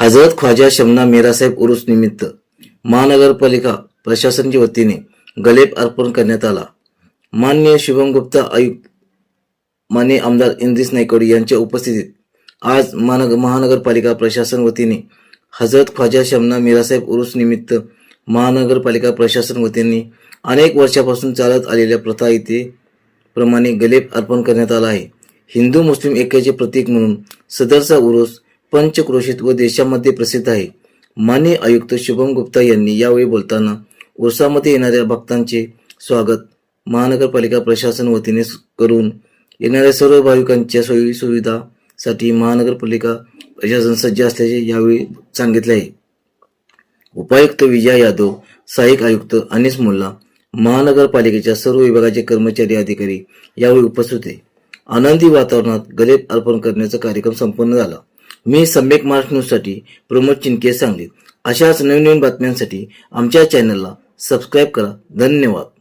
हजरत ख्वाजा शमना मेरासाहेब उरुस निमित्त महानगरपालिका प्रशासनाच्या वतीने गलेप अर्पण करण्यात आला. मान्य शुभम गुप्ता आयुक्त मान्य आमदार इंद्रिस नायकवडी यांच्या उपस्थितीत आज महानगर महानगरपालिका प्रशासन वतीने हजरत ख्वाजा शमना मीरासाहेब उरुस निमित्त महानगरपालिका प्रशासन वतीने अनेक वर्षापासून चालत आलेल्या प्रथा इथे प्रमाणे गलेप अर्पण करण्यात आला आहे. हिंदू मुस्लिम ऐक्याचे प्रतीक म्हणून सदरचा उरुस पंचक्रोशीत व देशामध्ये प्रसिद्ध आहे. मान्य आयुक्त शुभम गुप्ता यांनी यावेळी बोलताना उरसामध्ये येणाऱ्या भक्तांचे स्वागत महानगरपालिका प्रशासन वतीने करून येणाऱ्या सर्व भाविकांच्या सोयी सुविधासाठी महानगरपालिका प्रशासन सज्ज असल्याचे यावेळी सांगितले आहे. उपायुक्त विजय यादव सहाय्यक आयुक्त अनिस मुल्ला महानगरपालिकेच्या सर्व विभागाचे कर्मचारी अधिकारी यावेळी उपस्थित होते. आनंदी वातावरणात गरीब अर्पण करण्याचा कार्यक्रम संपन्न झाला. मी सम्यक महाराष्ट्र न्यूजसाठी प्रमोद चिनके सांगली अशाच नवीन नवीन बातम्यांसाठी आमच्या चॅनलला सबस्क्राईब करा. धन्यवाद.